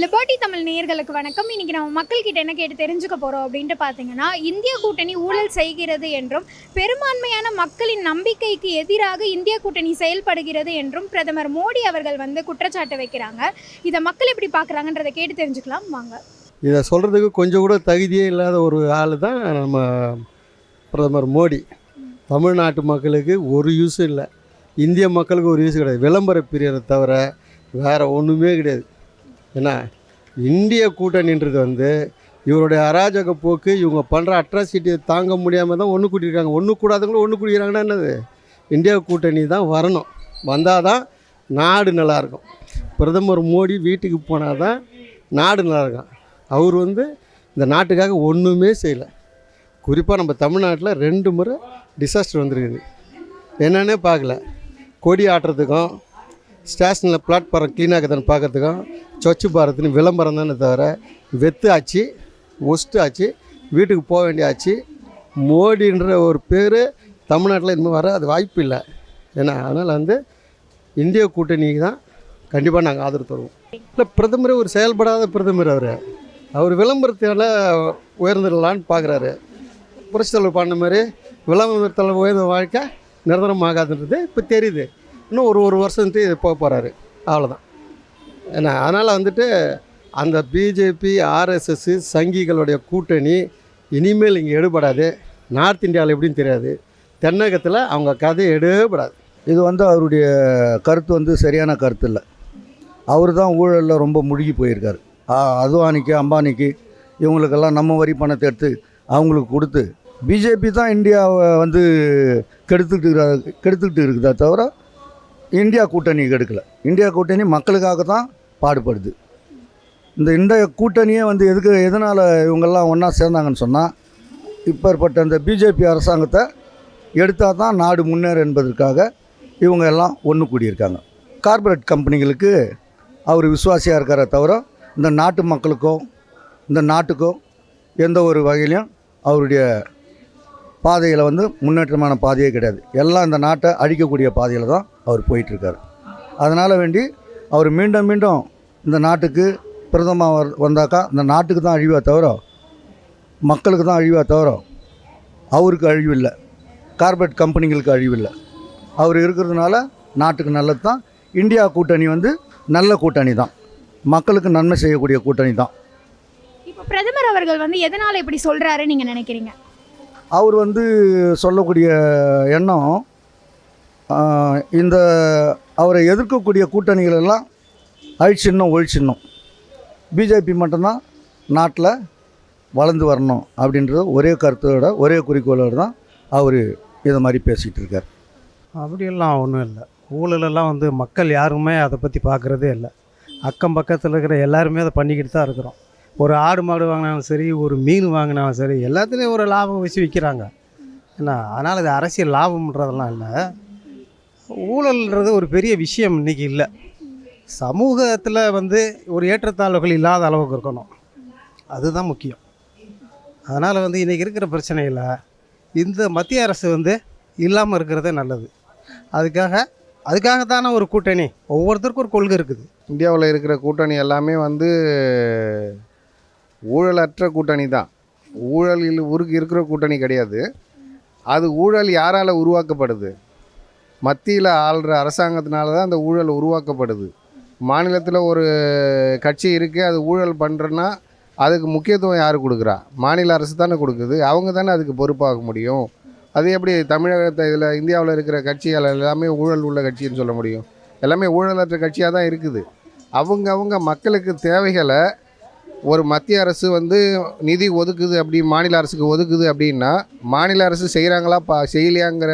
Liberty Tamil நேர்களுக்கு வணக்கம். இன்னைக்கு நம்ம மக்கள் கிட்ட என்ன கேட்டு தெரிஞ்சுக்க போறோம் அப்படின்ட்டு பார்த்தீங்கன்னா இந்திய கூட்டணி ஊழல் செய்கிறது என்றும் பெரும்பான்மையான மக்களின் நம்பிக்கைக்கு எதிராக இந்திய கூட்டணி செயல்படுகிறது என்றும் பிரதமர் மோடி அவர்கள் வந்து குற்றச்சாட்டு வைக்கிறாங்க. இதை மக்கள் எப்படி பார்க்குறாங்கன்றதை கேட்டு தெரிஞ்சுக்கலாம். வாங்க. இதை சொல்கிறதுக்கு கொஞ்சம் கூட தகுதியே இல்லாத ஒரு ஆள் தான் நம்ம பிரதமர் மோடி. தமிழ்நாட்டு மக்களுக்கு ஒரு யூஸும் இல்லை. இந்திய மக்களுக்கு ஒரு யூஸ் கிடையாது. விளம்பர பிரியரை தவிர வேறு ஒன்றுமே கிடையாது. ஏன்னா இந்திய கூட்டணின்றது வந்து இவருடைய அராஜக போக்கு இவங்க பண்ணுற அட்ராசிட்டியை தாங்க முடியாமல் தான் ஒன்று கூட்டியிருக்காங்க. ஒன்று கூடாதவங்களும் ஒன்று கூட்டிக்கிறாங்கன்னா என்னது? இந்தியா கூட்டணி தான் வரணும். வந்தால் தான் நாடு நல்லாயிருக்கும் பிரதமர் மோடி வீட்டுக்கு போனால் தான் நாடு நல்லாயிருக்கும் அவர் வந்து இந்த நாட்டுக்காக ஒன்றுமே செய்யலை. குறிப்பாக நம்ம தமிழ்நாட்டில் ரெண்டு முறை டிசாஸ்டர் வந்திருக்குது. என்னன்னே பார்க்கல. கொடி ஆட்டுறதுக்கும் ஸ்டேஷனில் பிளாட்ஃபாரம் க்ளீனாக இருக்குதுன்னு பார்க்கறதுக்கும் சொச்சு பாரத்னு விளம்பரம் தானே தவிர வெத்து ஆச்சு ஒஸ்ட்டு ஆச்சு வீட்டுக்கு போக வேண்டிய ஆச்சு. மோடின்ற ஒரு பேர் தமிழ்நாட்டில் இனிமேல் வர அது வாய்ப்பு இல்லை. ஏன்னா அதனால் வந்து இந்திய கூட்டணிக்கு தான் கண்டிப்பாக நாங்கள் ஆதரவு தருவோம். இல்லை பிரதமர் ஒரு செயல்படாத பிரதமர் அவர். அவர் விளம்பரத்தால் உயர்ந்துடலான்னு பார்க்குறாரு. புரட்சி தலைவர் பண்ண மாதிரி விளம்பரத்தில் உயர்ந்த வாழ்க்கை நிரந்தரமாகாதுன்றது இப்போ தெரியுது. இன்னும் ஒரு ஒரு வருஷத்துக்கு இது போக போகிறாரு அவ்வளோதான் ஏன்னா அதனால் வந்துட்டு அந்த பிஜேபி ஆர்எஸ்எஸ் சங்கிகளுடைய கூட்டணி இனிமேல் இங்கே எடுபடாது. நார்த் இந்தியாவில் எப்படின்னு தெரியாது. தென்னகத்தில் அவங்க கதை எடுபடாது. இது வந்து அவருடைய கருத்து வந்து சரியான கருத்து இல்லை. அவர் தான் ஊழலில் ரொம்ப முழுகி போயிருக்கார். அதுவானிக்கு அத்வானிக்கு அம்பானிக்கு இவங்களுக்கெல்லாம் நம்ம வரி பணத்தை எடுத்து அவங்களுக்கு கொடுத்து பிஜேபி தான் இந்தியாவை வந்து கெடுத்துக்கிட்டு கெடுத்துக்கிட்டு இருக்குதா தவிர இந்தியா கூட்டணி கெடுக்கல இந்தியா கூட்டணி மக்களுக்காக தான் பாடுபடுது. இந்த இந்திய கூட்டணியே வந்து எதுக்கு எதனால் இவங்கெல்லாம் ஒன்றா சேர்ந்தாங்கன்னு சொன்னால் இப்பேற்பட்ட இந்த பிஜேபி அரசாங்கத்தை எடுத்தால் தான் நாடு முன்னேறு என்பதற்காக இவங்க எல்லாம் ஒன்று கூடியிருக்காங்க. கார்ப்பரேட் கம்பெனிகளுக்கு அவர் விசுவாசியாக இருக்காரே தவிர இந்த நாட்டு மக்களுக்கும் இந்த நாட்டுக்கும் எந்த ஒரு வகையிலையும் அவருடைய பாதையில் வந்து முன்னேற்றமான பாதையே கிடையாது. எல்லாம் இந்த நாட்டை அழிக்கக்கூடிய பாதையில் தான் அவர் போயிட்டுருக்கார். அதனால் வேண்டி அவர் மீண்டும் மீண்டும் இந்த நாட்டுக்கு பிரதமர் வர்- வந்தாக்கா இந்த நாட்டுக்கு தான் அழிவா தவிர மக்களுக்கு தான் அழிவா தவிர அவருக்கு அழிவு இல்லை கார்ப்பரேட் கம்பெனிகளுக்கு அழிவு இல்லை அவர் இருக்கிறதுனால நாட்டுக்கு நல்லது தான். இந்தியா கூட்டணி வந்து நல்ல கூட்டணி தான். மக்களுக்கு நன்மை செய்யக்கூடிய கூட்டணி தான். இப்போ பிரதமர் அவர்கள் வந்து எதனால் இப்படி சொல்கிறாரு நீங்கள் நினைக்கிறீங்க? அவர் வந்து சொல்லக்கூடிய எண்ணம் இந்த அவரை எதிர்க்கக்கூடிய கூட்டணிகள் எல்லாம் அழிச்சிடணும் ஒழிச்சிடணும் பிஜேபி மட்டும்தான் நாட்டில் வளர்ந்து வரணும் அப்படின்றது ஒரே கருத்தோட ஒரே குறிக்கோளோடு தான் அவர் இதை மாதிரி பேசிகிட்டு இருக்கார். அப்படியெல்லாம் ஒன்றும் இல்லை. ஊழலெல்லாம் வந்து மக்கள் யாருமே அதை பற்றி பார்க்குறதே இல்லை. அக்கம் பக்கத்தில் இருக்கிற எல்லாருமே அதை பண்ணிக்கிட்டு தான் இருக்கிறோம். ஒரு ஆடு மாடு வாங்கினாலும் சரி ஒரு மீன் வாங்கினாலும் சரி எல்லாத்துலேயும் ஒரு லாபம் வச்சு விற்கிறாங்க என்ன அதனால் இது அரசியல் லாபம்ன்றதெல்லாம் இல்லை. ஊழல்ன்றது ஒரு பெரிய விஷயம் இன்றைக்கி இல்லை. சமூகத்தில் வந்து ஒரு ஏற்றத்தாழ்வுகள் இல்லாத அளவுக்கு இருக்கணும். அதுதான் முக்கியம். அதனால் வந்து இன்றைக்கி இருக்கிற பிரச்சனையில் இந்த மத்திய அரசு வந்து இல்லாமல் இருக்கிறதே நல்லது. அதுக்காக அதுக்காக தானே ஒரு கூட்டணி. ஒவ்வொருத்தருக்கும் ஒரு கொள்கை இருக்குது. இந்தியாவில் இருக்கிற கூட்டணி எல்லாமே வந்து ஊழலற்ற கூட்டணி தான். ஊழலில் உருக்கு இருக்கிற கூட்டணி கிடையாது. அது ஊழல் யாரால் உருவாக்கப்படுது? மத்தியில் ஆள்ற அரசாங்கத்தினால தான் அந்த ஊழல் உருவாக்கப்படுது. மாநிலத்தில் ஒரு கட்சி இருக்குது அது ஊழல் பண்ணுறன்னா அதுக்கு முக்கியத்துவம் யார் கொடுக்குறா? மாநில அரசு தானே கொடுக்குது. அவங்க தானே அதுக்கு பொறுப்பாக முடியும். அது எப்படி தமிழகத்தை இதில் இந்தியாவில் இருக்கிற கட்சிகள் எல்லாமே ஊழல் உள்ள கட்சின்னு சொல்ல முடியும். எல்லாமே ஊழலற்ற கட்சியாக தான் இருக்குது. அவங்க அவங்க மக்களுக்கு தேவைகளை ஒரு மத்திய அரசு வந்து நிதி ஒதுக்குது அப்படி மாநில அரசுக்கு ஒதுக்குது அப்படின்னா மாநில அரசு செய்கிறாங்களா பா செய்யலையாங்கிற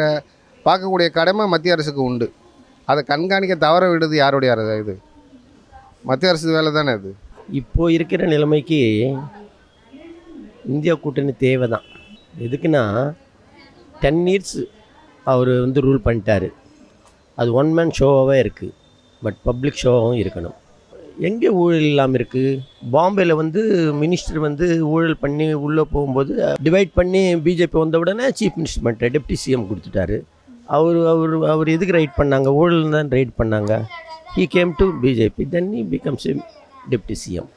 பார்க்கக்கூடிய கடமை மத்திய அரசுக்கு உண்டு. அதை கண்காணிக்க தவற விடுறது யாருடைய இது? மத்திய அரசு வேலை தானே அது? இப்போ இருக்கிற நிலைமைக்கு இந்தியா கூட்டணி தேவை தான் எதுக்குன்னா டென் இயர்ஸ் அவர் வந்து ரூல் பண்ணிட்டார். அது ஒன் மேன் ஷோவாகவே இருக்குது பட் பப்ளிக் ஷோவாகவும் இருக்கணும். எங்கே ஊழல் இல்லாமல் இருக்குது பாம்பேயில் வந்து மினிஸ்டர் வந்து ஊழல் பண்ணி உள்ளே போகும்போது டிவைட் பண்ணி பிஜேபி வந்த உடனே சீஃப் மினிஸ்டர் பண்ணிட்டார். டெப்டி சிஎம் கொடுத்துட்டாரு. அவர் அவர் அவர் எதுக்கு ரைட் பண்ணாங்க? ஊழல் தான் ரைட் பண்ணாங்க. He came to BJP then he becomes deputy CM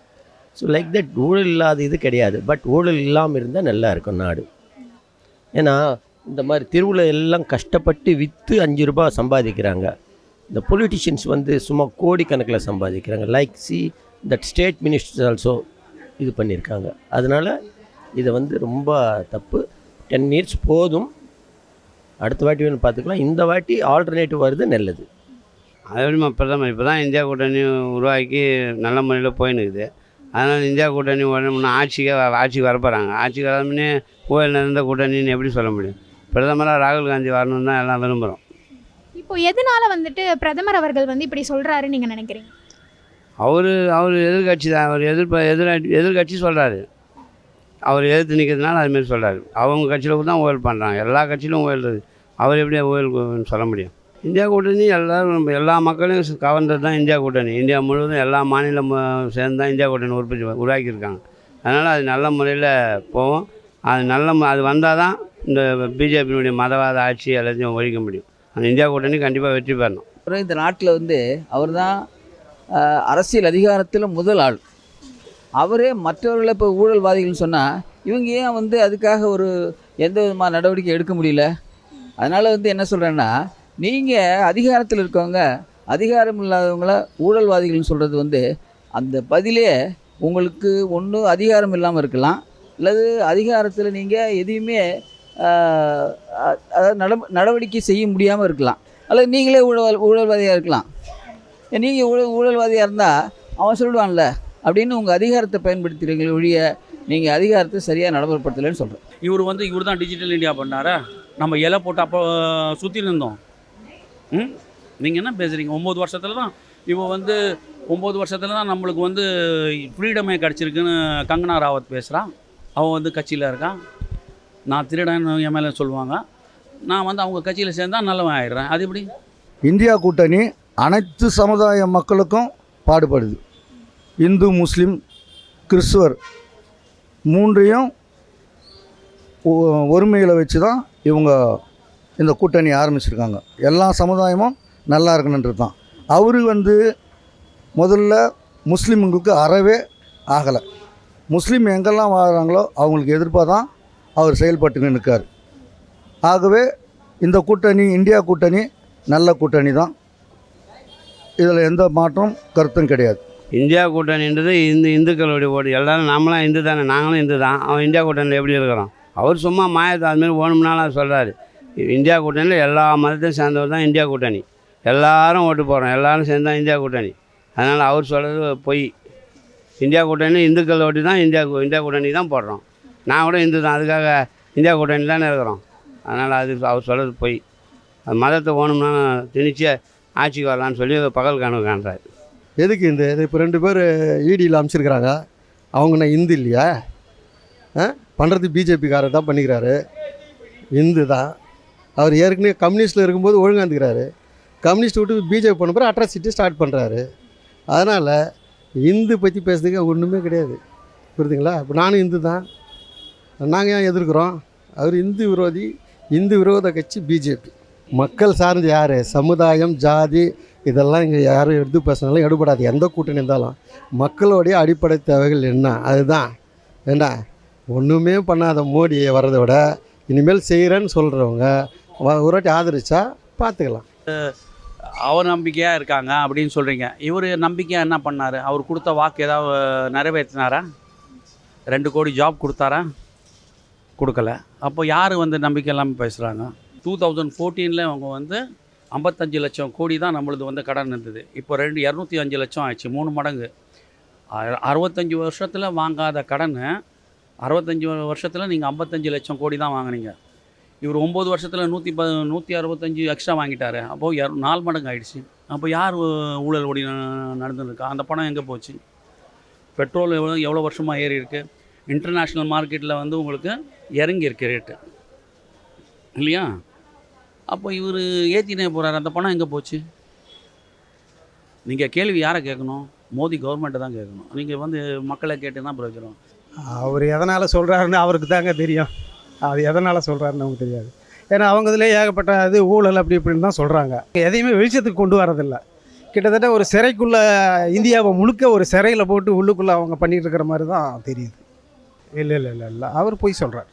so like that ஊழல் இல்லாத இது கிடையாது. பட் ஊழல் இல்லாமல் இருந்தால் நல்லா இருக்கும் நாடு. ஏன்னா இந்த மாதிரி திருவிழா எல்லாம் கஷ்டப்பட்டு விற்று அஞ்சு ரூபாய் சம்பாதிக்கிறாங்க. இந்த பொலிட்டிஷியன்ஸ் வந்து சும்மா கோடிக்கணக்கில் சம்பாதிக்கிறாங்க. Like see that state ministers also இது பண்ணியிருக்காங்க. அதனால் இதை வந்து ரொம்ப தப்பு. டென் இயர்ஸ் போதும். அடுத்த வாட்டி வேணும் பார்த்துக்கலாம். இந்த வாட்டி ஆல்டர்னேட்டிவ் வருது நல்லது. அது எப்படிமா பிரதமர் இப்போ தான் இந்தியா கூட்டணி உருவாக்கி நல்ல முறையில் போயின்னுக்குது அதனால் இந்தியா கூட்டணி உடனே ஆட்சிக்கு ஆட்சிக்கு வரப்போகிறாங்க ஆட்சிக்கு வராமனே ஊழல் நிறைந்த கூட்டணின்னு எப்படி சொல்ல முடியும்? பிரதமராக ராகுல் காந்தி வரணும்னு தான் எல்லாம் விரும்புகிறோம் இப்போ எதனால வந்துட்டு பிரதமர் அவர்கள் வந்து இப்படி சொல்றாருன்னு நீங்க நினைக்கிறீங்க? அவர் அவர் எதிர்கட்சி தான் அவர் எதிர்ப்ப எதிர் எதிர்கட்சி சொல்கிறாரு அவர் எதிர்த்து நிற்கிறதுனால அதுமாரி சொல்கிறாரு அவங்க கட்சியில் தான் ஓயல் பண்ணுறாங்க எல்லா கட்சியிலும் ஓயல்றது அவர் எப்படி ஊழல் சொல்ல முடியும்? இந்தியா கூட்டணி எல்லோரும் எல்லா மக்களையும் கவர்ந்தது தான் இந்தியா கூட்டணி. இந்தியா முழுவதும் எல்லா மாநிலம் சேர்ந்து தான் இந்தியா கூட்டணி உற்பத்தி உருவாக்கியிருக்காங்க. அதனால் அது நல்ல முறையில் போகும். அது நல்ல அது வந்தால் தான் இந்த பிஜேபியினுடைய மதவாத ஆட்சி எல்லாத்தையும் ஒழிக்க முடியும். அந்த இந்தியா கூட்டணி கண்டிப்பாக வெற்றி பெறணும். அப்புறம் இந்த நாட்டில் வந்து அவர் தான் அரசியல் அதிகாரத்தில் முதல் ஆள். அவரே மற்றவர்களை இப்போ ஊழல்வாதிகள்னு சொன்னால் இவங்க ஏன் வந்து அதுக்காக ஒரு எந்த விதமான நடவடிக்கை எடுக்க முடியல? அதனால் வந்து என்ன சொல்கிறேன்னா நீங்கள் அதிகாரத்தில் இருக்கவங்க அதிகாரம் இல்லாதவங்கள ஊழல்வாதிகள்னு சொல்கிறது வந்து அந்த பதிலே உங்களுக்கு ஒன்று அதிகாரம் இல்லாமல் இருக்கலாம். அல்லது அதிகாரத்தில் நீங்கள் எதையுமே அதாவது நட நடவடிக்கை செய்ய முடியாமல் இருக்கலாம். அல்லது நீங்களே ஊழல் ஊழல்வாதியாக இருக்கலாம். நீங்கள் ஊழல் ஊழல்வாதியாக இருந்தால் அவன் சொல்லுவான்ல அப்படின்னு உங்கள் அதிகாரத்தை பயன்படுத்துகிறீங்களே ஒழிய நீங்கள் அதிகாரத்தை சரியாக நடைமுறைப்படுத்தலைன்னு சொல்கிறேன் இவர் வந்து இவர் தான் டிஜிட்டல் இந்தியா பண்ணாரா? நம்ம இலை போட்டு அப்போ சுற்றி இருந்தோம். ம்? நீங்கள் என்ன பேசுகிறீங்க ஒம்பது வருஷத்தில் தான் இவன் வந்து ஒம்பது வருஷத்தில் தான் நம்மளுக்கு வந்து ஃப்ரீடமே கிடச்சிருக்குன்னு கங்கனா ராவத் பேசுகிறான் அவன் வந்து கட்சியில் இருக்கான் நான் திருடன் என் மேலே சொல்லுவாங்க. நான் வந்து அவங்க கட்சியில் சேர்ந்தா நல்லவன் ஆயிடுறேன். அது எப்படி? இந்தியா கூட்டணி அனைத்து சமுதாய மக்களுக்கும் பாடுபடுது. இந்து முஸ்லீம் கிறிஸ்துவர் மூன்றையும் ஒ- ஒருமையில் வச்சு தான் இவங்க இந்த கூட்டணி ஆரம்பிச்சிருக்காங்க. எல்லா சமுதாயமும் நல்லா இருக்கணுன்றது தான் அவர் வந்து முதல்ல முஸ்லீம்களுக்கு அறவே ஆகலை. முஸ்லீம் எங்கெல்லாம் வாழ்கிறாங்களோ அவங்களுக்கு எதிர்ப்பாக தான் அவர் செயல்பட்டு இருக்கார் ஆகவே இந்த கூட்டணி இந்தியா கூட்டணி நல்ல கூட்டணி தான் இதில் எந்த மாற்றம் கருத்தும் கிடையாது. இந்தியா கூட்டணின்றது இந்து இந்துக்களுடைய ஓட்டு. எல்லாரும் நாமளாம் இந்து தானே நாங்களும் இந்து தான். அவன் இந்தியா கூட்டணியில் எப்படி இருக்கிறோம் அவர் சும்மா மாயத்தை அதுமாரி ஓணும்னாலும் சொல்கிறாரு இந்தியா கூட்டணியில் எல்லா மதத்தையும் சேர்ந்தவர் தான் இந்தியா கூட்டணி. எல்லாரும் ஓட்டு போடுறோம். எல்லாரும் சேர்ந்து தான் இந்தியா கூட்டணி. அதனால் அவர் சொல்கிறது பொய். இந்தியா கூட்டணி இந்துக்கள் ஓட்டு தான் இந்தியா இந்தியா கூட்டணி தான் போடுறோம். நான் கூட இந்து தான். அதுக்காக இந்தியா கூட்டணி தானே இருக்கிறோம். அதனால் அது அவர் சொல்கிறது பொய். மதத்தை ஓணும்னா திணிச்சு ஆட்சிக்கு வரலான்னு சொல்லி பகல் கனவு காண்றாரு. எதுக்கு இந்த இது இப்போ ரெண்டு பேர் ஈடியில் அமைச்சிருக்கிறாங்க. அவங்க நான் இந்து இல்லையா? ஆ? பண்ணுறது பிஜேபிக்காரர் தான் பண்ணிக்கிறாரு. இந்து தான். அவர் ஏற்கனவே கம்யூனிஸ்ட்டில் இருக்கும்போது ஒழுங்காந்துக்கிறாரு கம்யூனிஸ்ட் விட்டு பிஜேபி பண்ண பிறகு அட்ராசிட்டி ஸ்டார்ட் பண்ணுறாரு அதனால் இந்து பற்றி பேசுறதுக்கு ஒன்றுமே கிடையாது. புரியுதுங்களா? இப்போ நானும் இந்து தான். நாங்கள் ஏன் எதிர்க்கிறோம்? அவர் இந்து விரோதி இந்து விரோத கட்சி பிஜேபி மக்கள் சார்ந்து யார்? சமுதாயம் ஜாதி இதெல்லாம் இங்கே யாரும் எடுத்து பேசினாலும் எடுபடாது. எந்த கூட்டணி இருந்தாலும் மக்களுடைய அடிப்படை தேவைகள் என்ன? அதுதான். என்ன ஒன்றுமே பண்ணாத மோடி வர்றதை விட இனிமேல் செய்கிறேன்னு சொல்கிறவங்க ஒருவாட்டி ஆதரிச்சா பார்த்துக்கலாம் அவர் நம்பிக்கையாக இருக்காங்க அப்படின்னு சொல்கிறீங்க இவர் நம்பிக்கையாக என்ன பண்ணார்? அவர் கொடுத்த வாக்கு ஏதாவது நிறைவேற்றினாரா? ரெண்டு கோடி ஜாப் கொடுத்தாரா? கொடுக்கல. அப்போ யார் வந்து நம்பிக்கை இல்லாமல் பேசுகிறாங்க டூ தௌசண்ட் ஃபோர்டீனில் அவங்க வந்து ஐம்பத்தஞ்சு லட்சம் கோடி தான் நம்மளது வந்து கடன் இருந்தது. இப்போ ரெண்டு இரநூத்தி அஞ்சு லட்சம் ஆயிடுச்சு மூணு மடங்கு. அறுபத்தஞ்சி அறுபத்தஞ்சு வருஷத்தில் வாங்காத கடன் அறுபத்தஞ்சு வருஷத்தில் நீங்கள் ஐம்பத்தஞ்சு லட்சம் கோடி தான் வாங்குனீங்க. இவர் ஒம்பது வருஷத்தில் நூற்றி ப நூற்றி அறுபத்தஞ்சு எக்ஸ்ட்ரா வாங்கிட்டார். அப்போது இர நாலு மடங்கு ஆகிடுச்சு அப்போ யார் ஊழல் ஓடி ந- நடந்துருக்கா? அந்த பணம் எங்கே போச்சு? பெட்ரோல் எவ்வளோ எவ்வளோ வருஷமாக ஏறி இருக்கு? இன்டர்நேஷ்னல் மார்க்கெட்டில் வந்து உங்களுக்கு இறங்கியிருக்கு ரேட்டு. இல்லையா? அப்போ இவர் ஏற்றினே போகிறார் அந்த பணம் எங்கே போச்சு? நீங்கள் கேள்வி யாரை கேட்கணும்? மோடி கவர்மெண்ட்டை தான் கேட்கணும். நீங்கள் வந்து மக்களை கேட்டு தான் பிரயோஜனம் அவர் எதனால் சொல்கிறாருன்னு அவருக்கு தாங்க தெரியும். அது எதனால் சொல்கிறாருன்னு நமக்கு தெரியாது. ஏன்னா அவங்க இதில் ஏகப்பட்ட இது ஊழல் அப்படி இப்படின்னு தான் சொல்கிறாங்க எதையுமே வெளிச்சத்துக்கு கொண்டு வரதில்லை. கிட்டத்தட்ட ஒரு சிறைக்குள்ளே இந்தியாவை முழுக்க ஒரு சிறையில் போட்டு உள்ளுக்குள்ளே அவங்க பண்ணிகிட்டு இருக்கிற மாதிரி தான் தெரியுது. இல்லை இல்லை இல்லை இல்லை. அவர் போய் சொல்கிறார்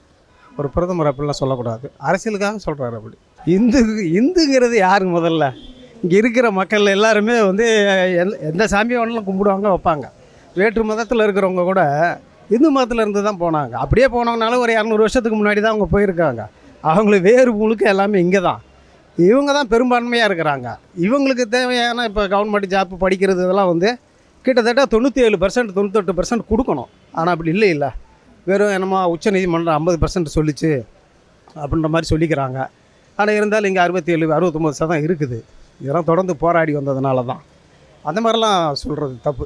ஒரு பிரதமர் அப்படிலாம் சொல்லக்கூடாது. அரசியலுக்காக சொல்கிறார் அப்படி. இந்து இந்துங்கிறது யாருங்க முதல்ல? இங்கே இருக்கிற மக்கள் எல்லாருமே வந்து எந்த- எந்த சாமியை வேணாலும் கும்பிடுவாங்க வைப்பாங்க. வேற்று மதத்தில் இருக்கிறவங்க கூட இந்து மதத்தில் இருந்து தான் போனாங்க. அப்படியே போனவங்கனாலும் ஒரு இரநூறு வருஷத்துக்கு முன்னாடி தான் அவங்க போயிருக்காங்க. அவங்களுக்கு வேறு முழுக்க எல்லாமே இங்கே தான். இவங்க தான் பெரும்பான்மையாக இருக்கிறாங்க. இவங்களுக்கு தேவையான இப்போ கவர்மெண்ட் ஜாப் படிக்கிறது இதெல்லாம் வந்து கிட்டத்தட்ட தொண்ணூற்றி ஏழு பர்சன்ட் தொண்ணூத்தெட்டு பர்சன்ட் கொடுக்கணும். ஆனால் அப்படி இல்லை இல்லை. வெறும் என்னமோ உச்சநீதிமன்றம் ஐம்பது பர்சன்ட் சொல்லிச்சு அப்படின்ற மாதிரி சொல்லிக்கிறாங்க. ஆனால் இருந்தாலும் இங்கே அறுபத்தி ஏழு அறுபத்தொம்போது சதம் இருக்குது. இதெல்லாம் தொடர்ந்து போராடி வந்ததுனால தான் அந்த மாதிரிலாம் சொல்கிறது தப்பு.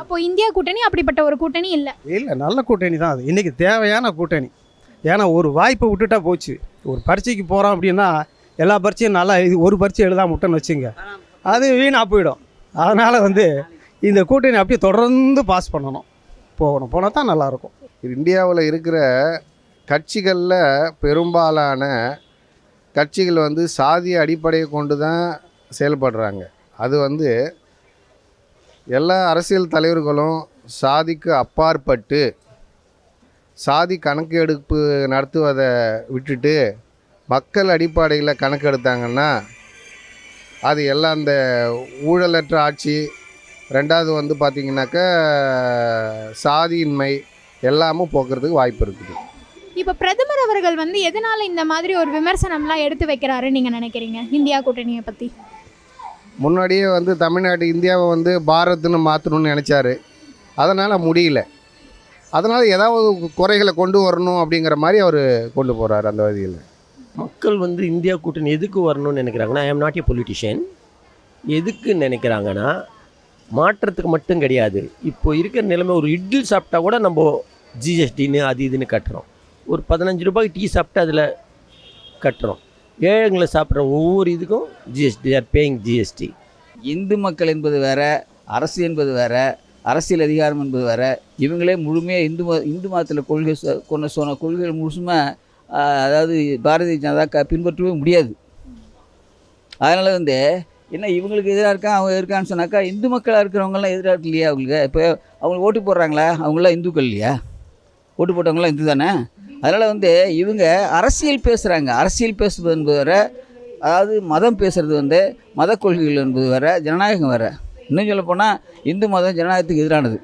அப்போ இந்தியா கூட்டணி அப்படிப்பட்ட ஒரு கூட்டணி இல்லை. இல்லை நல்ல கூட்டணி தான் அது. இன்றைக்கி தேவையான கூட்டணி. ஏன்னா ஒரு வாய்ப்பை விட்டுட்டா போச்சு. ஒரு பரீட்சைக்கு போகிறோம் அப்படின்னா எல்லா பரீட்சையும் நல்லா எழுதி ஒரு பரீட்சை எழுதாம விட்டோன்னு வச்சுங்க. அது வீணாக போயிடும். அதனால் வந்து இந்த கூட்டணி அப்படியே தொடர்ந்து பாஸ் பண்ணணும். போகணும். போனால் தான் நல்லாயிருக்கும் இந்தியாவில் இருக்கிற கட்சிகளில் பெரும்பாலான கட்சிகள் வந்து சாதிய அடிப்படையை கொண்டு தான் செயல்படுறாங்க. அது வந்து எல்லா அரசியல் தலைவர்களும் சாதிக்கு அப்பாற்பட்டு சாதி கணக்கெடுப்பு நடத்துவதை விட்டுட்டு மக்கள் அடிப்படையில் கணக்கெடுத்தாங்கன்னா அது எல்லாம் அந்த ஊழலற்ற ஆட்சி ரெண்டாவது வந்து பார்த்திங்கனாக்கா சாதியின்மை எல்லாமும் போக்குறதுக்கு வாய்ப்பு இருக்குது. இப்போ பிரதமர் அவர்கள் வந்து எதனால இந்த மாதிரி ஒரு விமர்சனம்லாம் எடுத்து வைக்கிறாருன்னு நீங்கள் நினைக்கிறீங்க? இந்தியா கூட்டணியை பற்றி முன்னாடியே வந்து தமிழ்நாடு இந்தியாவை வந்து பாரத்னு மாற்றணும்னு நினச்சாரு. அதனால் முடியல. அதனால் ஏதாவது குறைகளை கொண்டு வரணும் அப்படிங்கிற மாதிரி அவர் கொண்டு போகிறார் அந்த வழியில் மக்கள் வந்து இந்தியா கூட்டணி எதுக்கு வரணும்னு நினைக்கிறாங்கன்னா I am not a politician எதுக்கு நினைக்கிறாங்கன்னா மாற்றத்துக்கு மட்டும் கிடையாது. இப்போ இருக்கிற நிலைமை ஒரு இட்லி சாப்பிட்டா கூட நம்ம ஜிஎஸ்டின்னு அது இதுன்னு கட்டுறோம். ஒரு பதினஞ்சு ரூபாய்க்கு டீ சாப்பிட்டு அதில் கட்டுறோம். ஏழைங்களை சாப்பிட்ற ஒவ்வொரு இதுக்கும் ஜிஎஸ்டி ஆர் பேயிங் ஜிஎஸ்டி இந்து மக்கள் என்பது வேற அரசு என்பது வேற அரசியல் அதிகாரம் என்பது வேற. இவங்களே முழுமையாக இந்து மத இந்து மதத்தில் கொள்கை சொ- கொண்ட சொன்ன கொள்கைகள் முழுசுமாக அதாவது பாரதிய ஜனதா க பின்பற்றவே முடியாது. அதனால் வந்து என்ன இவங்களுக்கு எதிராக இருக்கான் அவங்க இருக்கான்னு சொன்னாக்கா இந்து மக்களாக இருக்கிறவங்கலாம் எதிராக இருக்கு இல்லையா அவங்களுக்கு? இப்போ அவங்களுக்கு ஓட்டு போடுறாங்களா? அவங்களாம் இந்துக்கள் இல்லையா? ஓட்டு போட்டவங்களாம் இந்து தானே அதனால் வந்து இவங்க அரசியல் பேசுகிறாங்க அரசியல் பேசுவது என்பது வர அதாவது மதம் பேசுகிறது வந்து மத கொள்கைகள் என்பது வர ஜனநாயகம் வர இன்னும் சொல்லப்போனால் இந்து மதம் ஜனநாயகத்துக்கு எதிரானது.